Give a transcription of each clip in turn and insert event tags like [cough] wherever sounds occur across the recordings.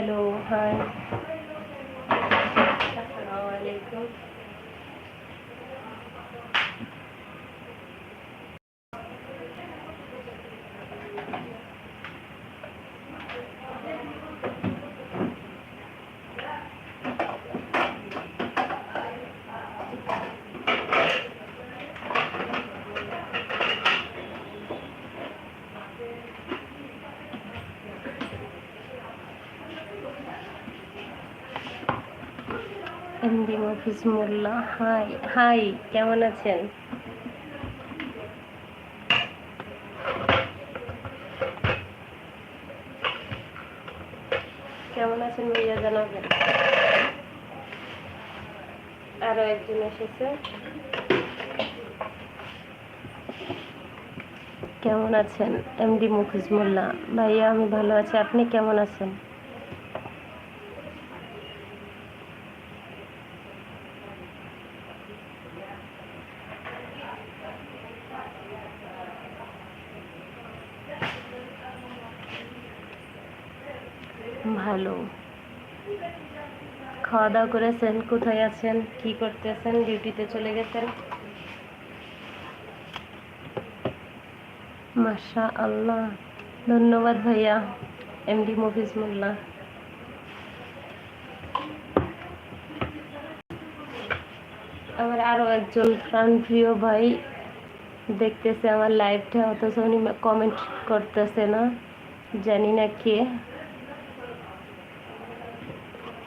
Hello hi MD Mofiz Molla. Hi hi, কেমন আছেন? কেমন আছেন ভাইয়া জানাবেন? আরও একজন এসেছে। কেমন আছেন? এমডি মুফিজ মোল্লা। ভাইয়া, আমি ভালো আছি। আপনি কেমন আছেন ভালো খাওয়া দাওয়া করেছেন কোথায় আছেন? কি করতেছেন? ডিউটিতে চলে গেছেন? মাশা আল্লাহ ধন্যবাদ ভাইয়া এমডি মফিজ মোল্লা। আমার আরও একজন প্রাণ প্রিয় ভাই দেখতেছে আমার লাইভটা অথচ উনি কমেন্ট করতেছে না, জানি না কে।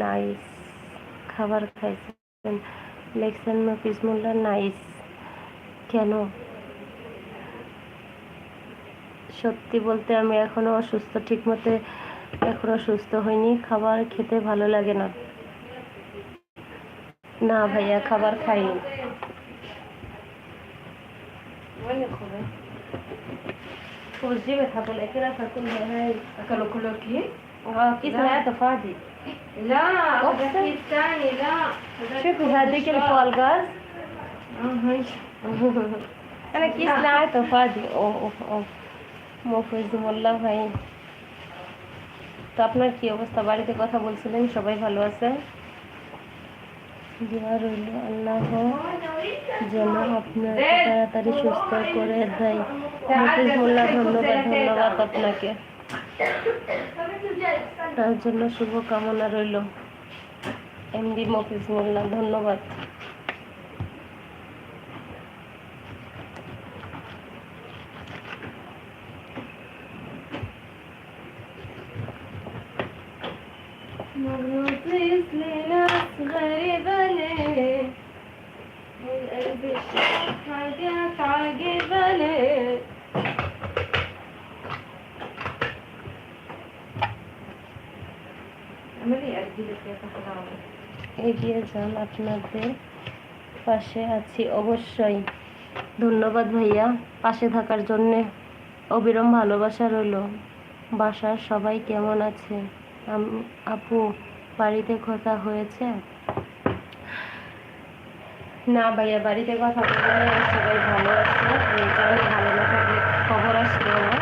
নাইস খাবার খাইছেন লেখছেন মফিজ মোল্লা নাইস কেন সত্যি বলতে আমি এখনো অসুস্থ ঠিক মতে এখনো সুস্থ হইনি খাবার খেতে ভালো লাগে না না ভাইয়া খাবার খাইনি وين الخبز؟ خبز جيبت هاكل كده فكل هاي اكلوا كله كيس؟ اه كيس لا. هذا فاضي لا هذا أوكي. كيس ثاني لا هذا شوفي كيس هذيك مش الفول غاز [laughs] اه هاي انا كيس لقيته فاضي اوه اوه اوه মফিজ মোল্লা ভাই তো আপনার কি অবস্থা বাড়িতে কথা বলছিলেন সবাই ভালো আছে দোয়া রইল আল্লাহ যেন আপনাকে তাড়াতাড়ি সুস্থ করে দেয় মফিজ মোল্লা ধন্যবাদ ধন্যবাদ আপনাকে তার জন্য শুভ কামনা রইল এমডি মফিজ মোল্লা ধন্যবাদ। যান আপনাদের পাশে আছি অবশ্যই। ধন্যবাদ ভাইয়া, পাশে থাকার জন্যে অবিরম ভালোবাসা রইল। বাসার সবাই কেমন আছে? আপু, বাড়িতে কথা হয়েছে? না ভাইয়া, বাড়িতে কথা সবাই ভালো আছে। ভালো না থাকলে খবর আসলো না।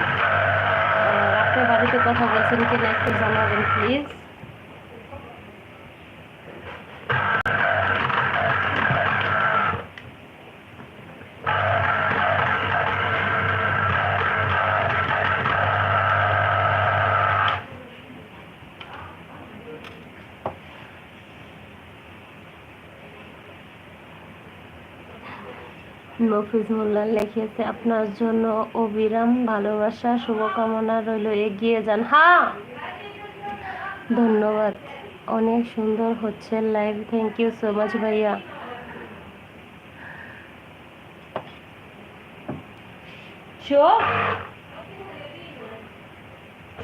আপনার বাড়িতে কথা বলছেন কিনা একটু জানাবেন, প্লিজ। মফিজুল্লাহ লিখেছে, আপনার জন্য অবিরাম ভালোবাসা, শুভকামনা রইল, এগিয়ে যান। হ্যাঁ ধন্যবাদ। অনেক সুন্দর হচ্ছে live thank you so much ভাইয়া। চোখ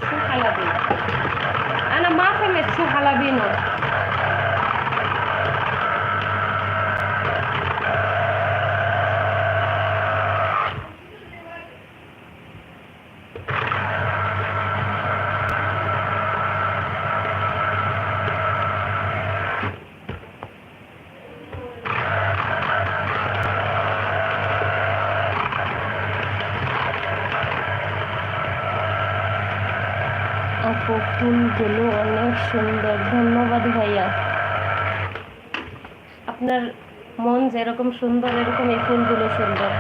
শুকালাবি আনা মাফে মে শুকালাবি না। যেরকম সুন্দর এরকম এই ফুলগুলো সুন্দর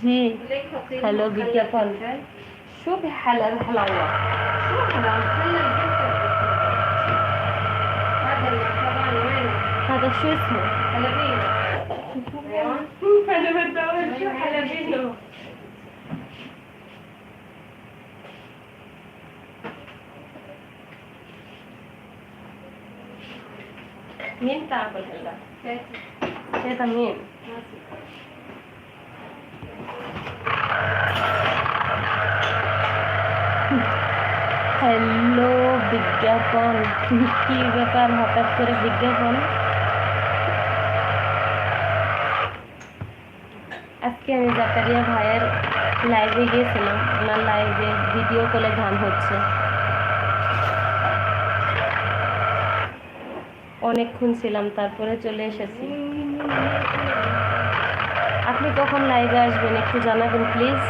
জি هلو বিজ্ঞাপন। شو بحلا الحلاوة هذا شو اسمه؟ حلبينو أنا مين تاكل هلا؟ تيتا مين؟ বিজ্ঞাপন কি ব্যাপার? হঠাৎ করে বিজ্ঞাপন আজকে আমি জাকারিয়া ভাইয়ের লাইভে গিয়েছিলাম। ওনার লাইভে ভিডিও কলে গান হচ্ছে। অনেকক্ষণ ছিলাম, তারপরে চলে এসেছি। আপনি কখন লাইভে আসবেন একটু জানাবেন প্লিজ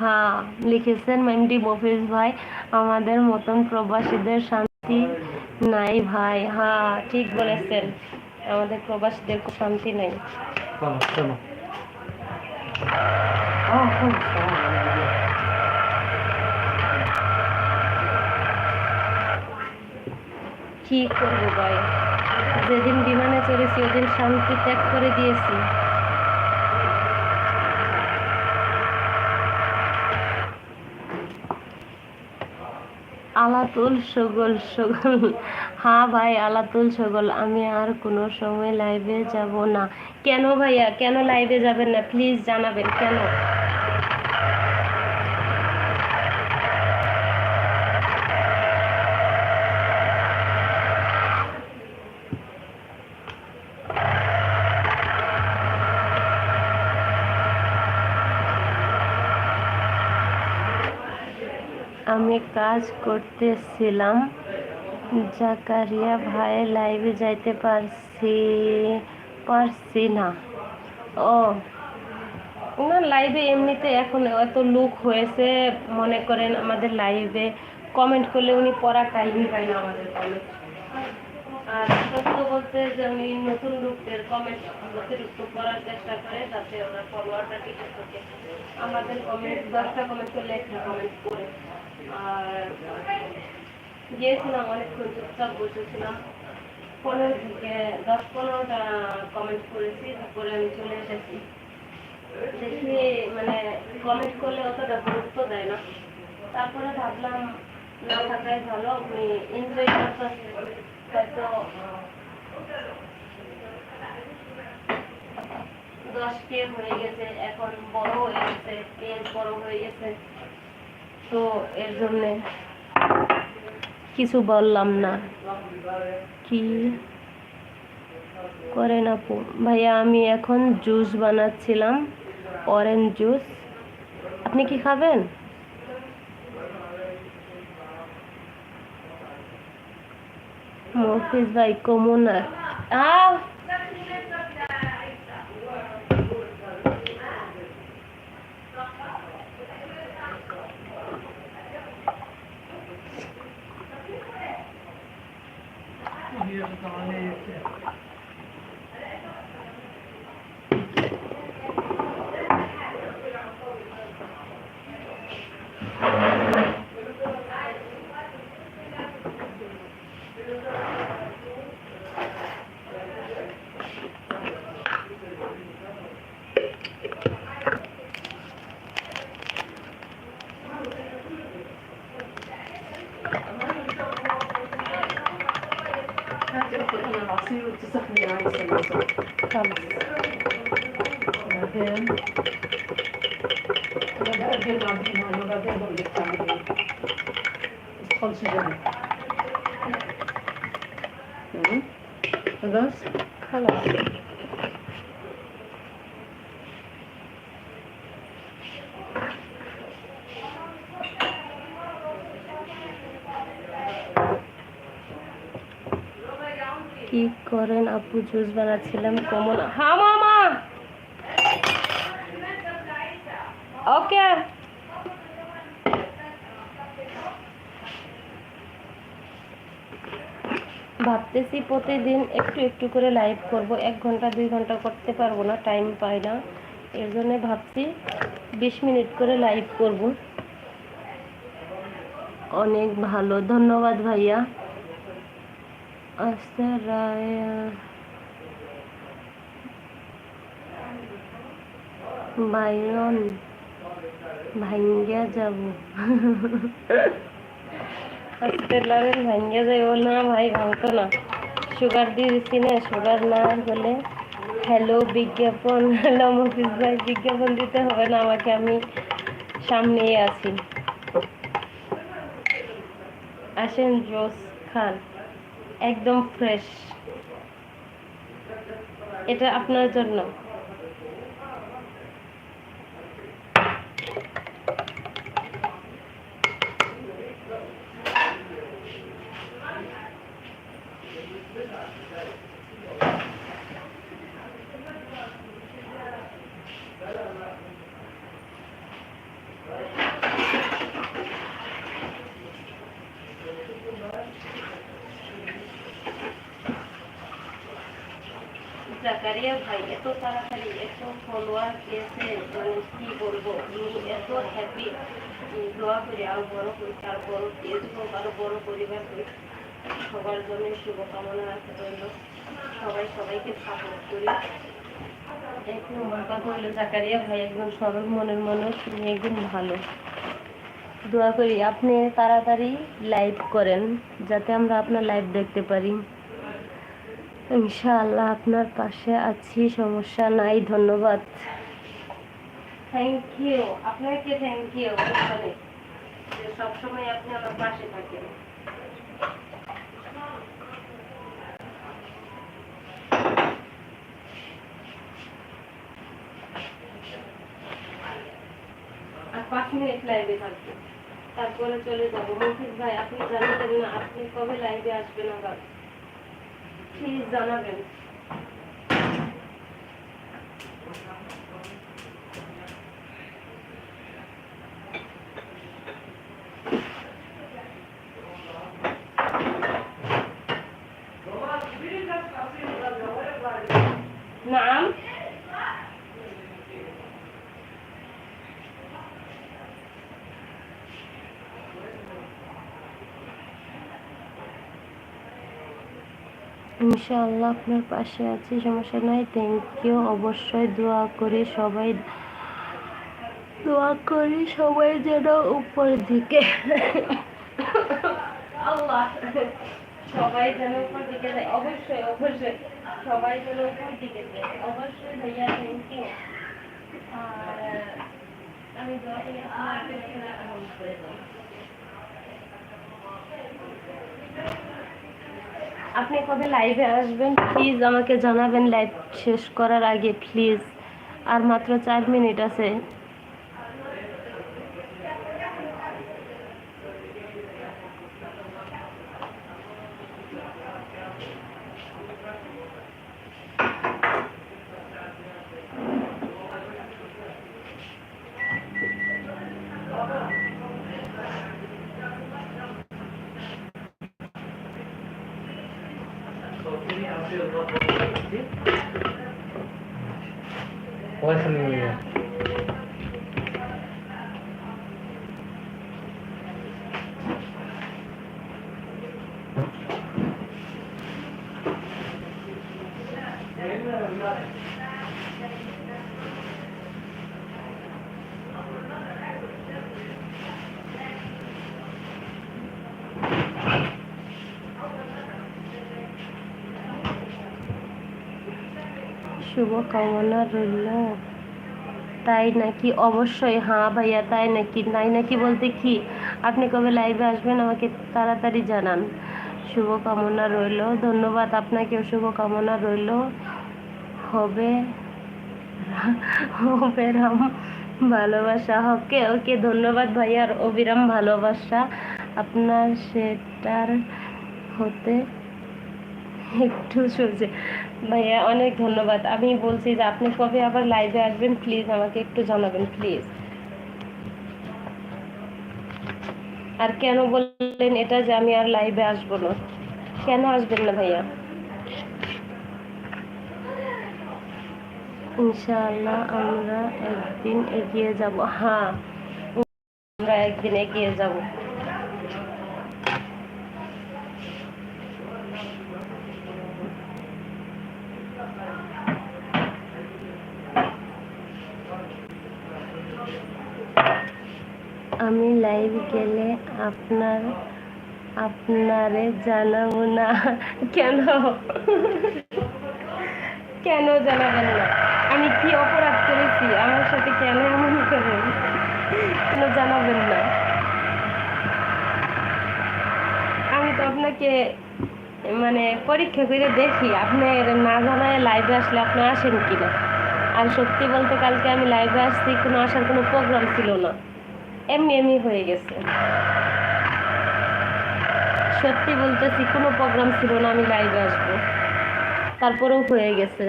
হ্যাঁ লিখেছেন এমডি মফিজ ভাই। আমাদের মতন প্রবাসীদের শান্তি নাই ভাই। হ্যাঁ ঠিক বলেছেন। আমাদের প্রবাসীদের খুব শান্তি নেই. কি করব ভাই? যেদিন বিমানে চড়েছি ওদিন শান্তি ত্যাগ করে দিয়েছি। আলাতুল সগল সগল। হ্যাঁ ভাই, আলাতুল সগল। আমি আর কোনো সময় লাইভে যাব না। কেন ভাইয়া? কেন লাইভে যাবেন না? প্লিজ জানাবেন। কেন? আমি কাজ করতেছিলাম। জাকারিয়া ভাই লাইভে যাইতে পারছি পারছি না। ও ওনার লাইভে এমনিতে এখন এত লুক হয়েছে, মনে করেন আমাদের লাইভে কমেন্ট করলে উনি পড়ার টাইমই পায় না আমাদের কমেন্ট আর সত্য বলতে যে উনি নতুন লোকদের কমেন্ট অতিরিক্ত পড়ার চেষ্টা করে তাতে ওনার ফলোয়ারটা টিকে থাকে। আমাদের কমেন্ট দশটা কমেন্ট করলে একটা কমেন্ট করে গিয়েছিলাম অনেকক্ষণ চুপচাপ বসেছিলাম। পনেরো থেকে দশ পনেরোটা কমেন্ট করেছি, তারপরে আমি চলে এসেছি। দেখি মানে কমেন্ট করলে অতটা গুরুত্ব দেয় না। তারপরে ভাবলাম, না, থাকাই ভালো, আপনি এনজয় করতে হয়তো দশ কে হয়ে গেছে, এখন বড় হয়ে গেছে পেজ বড় হয়ে গেছে। তো এর জন্য কিছু বললাম না। কি করেন আপু? ভাইয়া, আমি এখন জুস বানাচ্ছিলাম অরেঞ্জ জুস আপনি কি খাবেন? মফিজ ভাই কমুনার আহ! 找你一 Dạ, inşallah. Bakın. কি করেন আপু? জুস বানাচ্ছিলাম, কমন। হ্যাঁ মামা! ওকে। ভাবতেছি প্রতিদিন একটু একটু করে লাইভ করব। এক ঘণ্টা, দুই ঘণ্টা করতে পারব না টাইম পাই না। এর জন্য ভাবছি বিশ মিনিট করে লাইভ করব। অনেক ভালো। ধন্যবাদ ভাইয়া। ভাঙ্গিয়া যাব। যাইব না ভাই না। সুগার দিয়ে দিচ্ছি না, সুগার না হলে হ্যালো বিজ্ঞাপন হ্যালো মফিজ ভাই, বিজ্ঞাপন দিতে হবে না, আমাকে আমি সামনেই আছি। আসেন, জোস খান। একদম ফ্রেশ এটা আপনার জন্য। জাকারিয়া ভাই এত তাড়াতাড়ি এত ফলোয়ার পেয়েছে মানে কি বলব উনি এত হ্যাপি দোয়া করি আরও বড় করি আর বড় হোক আরও বড় পরিবার হোক সবার জন্য শুভকামনা রাখতে রইল সবাই সবাইকে সাপোর্ট করি এক নম্বর কথা হলো জাকারিয়া ভাই একজন সরল মনের মানুষ একজন ভালো দোয়া করি, আপনি তাড়াতাড়ি লাইভ করেন, যাতে আমরা আপনার লাইভ দেখতে পারি। ইনশাআল্লাহ আপনার পাশে আছি, সমস্যা নাই, ধন্যবাদ। থ্যাংক ইউ আপনাকে থ্যাংক ইউ সবসময় আপনি আমার পাশে থাকেন। পাঁচ মিনিট লাইভে থাকবে তারপরে চলে যাব। মফিজ ভাই, আপনি জানাবেন না, আপনি কবে লাইভে আসবেন আবার? প্লিজ জানাবেন ইনশাআল্লাহ আপনার পাশে আছি, সমস্যা নাই। থ্যাংক ইউ অবশ্যই দোয়া করে সবাই, দোয়া করি সবাই যেন উপর দিকে। সবাই যেন উপর দিকে যায়। অবশ্যই অবশ্যই। সবাই যেন উপর দিকে যায়। অবশ্যই ভাইয়া থ্যাংক ইউ আর, আমি করি আপনি কবে লাইভে আসবেন? প্লিজ আমাকে জানাবেন লাইভ শেষ করার আগে প্লিজ আর মাত্র চার মিনিট আছে। 고맙습니다. কামনা রইল। তাই নাকি? অবশ্যই। হ্যাঁ ভাইয়া, তাই নাকি? তাই নাকি বলতে কি? আপনি কবে লাইভে আসবেন আমাকে তাড়াতাড়ি জানান। শুভ কামনা রইল। ধন্যবাদ আপনাকেও। শুভ কামনা রইল। হবে। হবে রাম ভালোবাসা। ওকে ওকে, ধন্যবাদ ভাইয়ার অবিরাম ভালোবাসা। আপনার সেটার হতে একটু চলছে ভাইয়া, অনেক ধন্যবাদ। আমি বলছি যে, আপনি কবে আবার লাইভে আসবেন? প্লিজ আমাকে একটু জানাবেন প্লিজ আর কেন বললেন এটা যে আমি আর লাইভে আসব না? কেন আসবেন না ভাইয়া? ইনশাআল্লাহ আমরা একদিন এগিয়ে যাব। হ্যাঁ আমরা একদিন এগিয়ে যাব। আমি লাইভ গেলে আপনার, আপনারে জানাব না। কেন? কেন জানাবেন না? আমি কি অপরাধ করেছি? আমার সাথে কেন এমন করেন? কেন জানাবেন না? আমি তো আপনাকে মানে পরীক্ষা করে দেখি। আপনি না জানায় লাইভে আসলে আপনি আসেন কিনা? আর সত্যি বলতে কালকে আমি লাইভে আসছি, কোনো আসার কোনো প্রোগ্রাম ছিল না। এমনি এমনি হয়ে গেছে। সত্যি বলতেছি, কোনো প্রোগ্রাম ছিল না, আমি লাইভে আসব। তারপরেও হয়ে গেছে।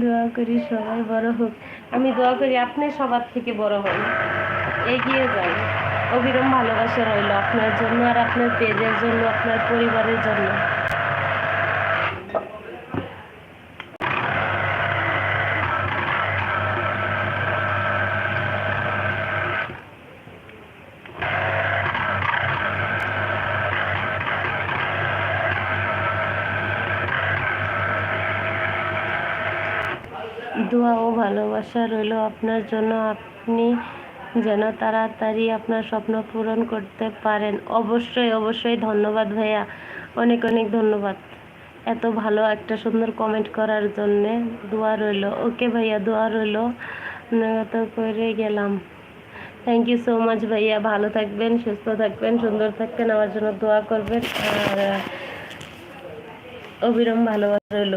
দোয়া করি সবাই বড় হোক। আমি দোয়া করি আপনি সবার থেকে বড় হন। এগিয়ে যান। অবিরম ভালোবাসা রইল আপনার জন্য আর আপনার পেজের জন্য, আপনার পরিবারের জন্য দোয়া ও ভালোবাসা রইল আপনার জন্য আপনি যেন তাড়াতাড়ি আপনার স্বপ্ন পূরণ করতে পারেন। অবশ্যই অবশ্যই ধন্যবাদ ভাইয়া। অনেক অনেক ধন্যবাদ। এত ভালো একটা সুন্দর কমেন্ট করার জন্যে দোয়া রইল। ওকে ভাইয়া, দোয়া রইল। তো করে গেলাম। থ্যাংক ইউ সো মাচ ভাইয়া। ভালো থাকবেন, সুস্থ থাকবেন, সুন্দর থাকবেন। আমার জন্য দোয়া করবেন। আর অবিরম ভালোবাসা রইল।